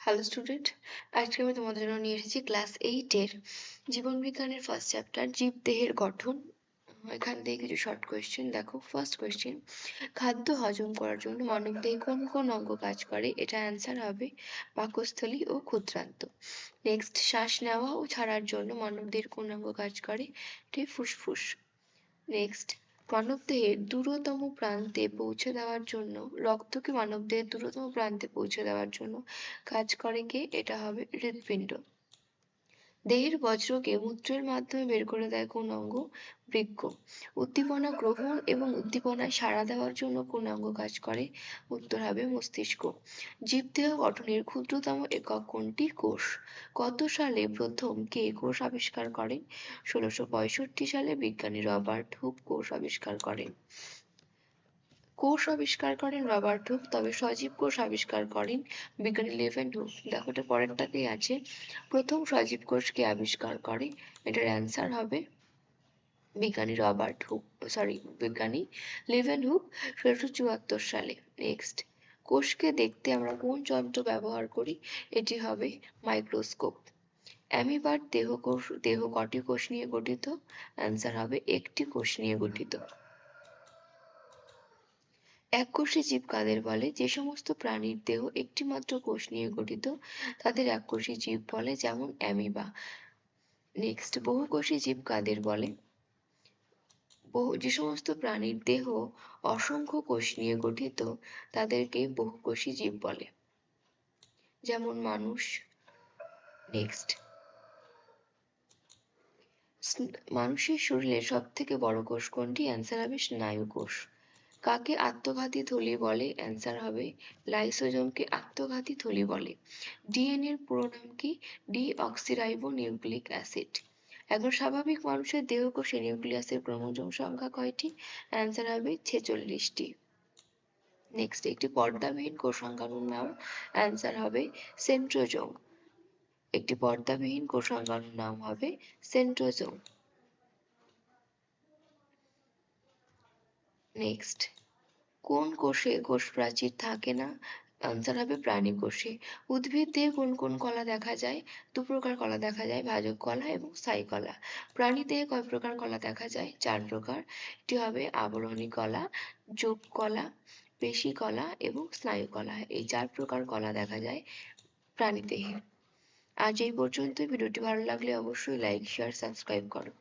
Hello student আজকে আমি তোমাদের জন্য নিয়ে এসেছি ক্লাস এইটের জীবন বিজ্ঞানের ফার্স্ট চ্যাপ্টার জীব দেহের গঠন। এখান থেকে কিছু শর্ট কোয়েশ্চেন দেখো ফার্স্ট কোয়েশ্চেন খাদ্য হজম করার জন্য মানব দেহে কোন কোন অঙ্গ কাজ করে? এটা অ্যান্সার হবে পাকস্থলী ও ক্ষুদ্রান্ত। নেক্সট শ্বাস নেওয়া ও ছাড়ার জন্য মানব দেহের কোন অঙ্গ কাজ করে? এটি ফুসফুস। নেক্সট মানবদেহের দূরতম প্রান্তে পৌঁছে দেওয়ার জন্য, রক্তকে মানবদেহের দূরতম প্রান্তে পৌঁছে দেওয়ার জন্য কাজ করে কে? এটা হবে হৃৎপিণ্ড। দেহের বজ্রকে মূত্রের মাধ্যমে বের করে দেয় কোন অঙ্গ বৃক্ক উদ্দীপনা গ্রহণ এবং উদ্দীপনায় সাড়া দেওয়ার জন্য কোন অঙ্গ কাজ করে, উত্তর হবে মস্তিষ্ক। জীবদেহ গঠনের ক্ষুদ্রতম একক কোনটি কোষ। কত সালে প্রথম কে কোষ আবিষ্কার করেন? ষোলোশো পঁয়ষট্টি সালে বিজ্ঞানী রবার্ট হুক কোষ আবিষ্কার করেন। কোষ আবিষ্কার করেন রবার্ট হুক তবে সজীব কোষ আবিষ্কার করেন বিজ্ঞানী লেভেন হুক দেখো, এটা পরেরটাতেই আছে। প্রথম সজীব কোষ কে আবিষ্কার করে? এটার অ্যান্সার হবে বিজ্ঞানী রবার্ট হুক সরি বিজ্ঞানী লেভেন হুক ষোলোশো চুয়াত্তর সালে নেক্সট কোষকে দেখতে আমরা কোন যন্ত্র ব্যবহার করি? এটি হবে মাইক্রোস্কোপ অ্যামিবার দেহ কোষ, দেহ কটি কোষ নিয়ে গঠিত? অ্যান্সার হবে একটি কোষ নিয়ে গঠিত। এককোষী জীব কাদের বলে? যে সমস্ত প্রাণীর দেহ একটি মাত্র কোষ নিয়ে গঠিত, তাদের এককোষী জীব বলে যেমন অ্যামিবা। নেক্সট বহুকোষী জীব কাদের বলে? বহু, যে সমস্ত প্রাণীর দেহ অসংখ্য কোষ নিয়ে গঠিত, তাদেরকে বহুকোষী জীব বলে। যেমন মানুষ। নেক্সট মানুষের শরীরে সব থেকে বড় কোষ কোনটি? অ্যান্সার হবে স্নায়ু কোষ কাকে আত্মঘাতী থলি বলে? অ্যান্সার হবে লাইসোজোমকে আত্মঘাতী থলি বলে। ডিএনএর পুরো নাম কি? ডিঅক্সিরাইবো নিউক্লিক অ্যাসিড একজন স্বাভাবিক মানুষের দেহকোষে নিউক্লিয়াসের ক্রোমোজোম সংখ্যা কয়টি? অ্যান্সার হবে, ছেচল্লিশটি। নেক্সট একটি পর্দাবিহীন কোষাঙ্গাণুর নাম। অ্যান্সার হবে সেন্ট্রোজোম একটি পর্দাবিহীন কোষাঙ্গাণুর নাম হবে সেন্ট্রোজোম নেক্সট কোন কোষে কোষ প্রাচীর থাকে না? আনসার হবে প্রাণী কোষে। উদ্ভিদ দেহে কোন কোন কলা দেখা যায়? দু প্রকার কলা দেখা যায়, ভাজক কলা এবং স্থায়ী কলা। প্রাণী দেহে কয় প্রকার কলা দেখা যায়? চার প্রকার। এটি হবে আবরণী কলা, যোগ কলা, পেশি কলা এবং স্নায়ু কলা। এই চার প্রকার কলা দেখা যায় প্রাণী দেহে আজ এই পর্যন্ত ভিডিওটি ভালো লাগলে অবশ্যই লাইক শেয়ার সাবস্ক্রাইব করো।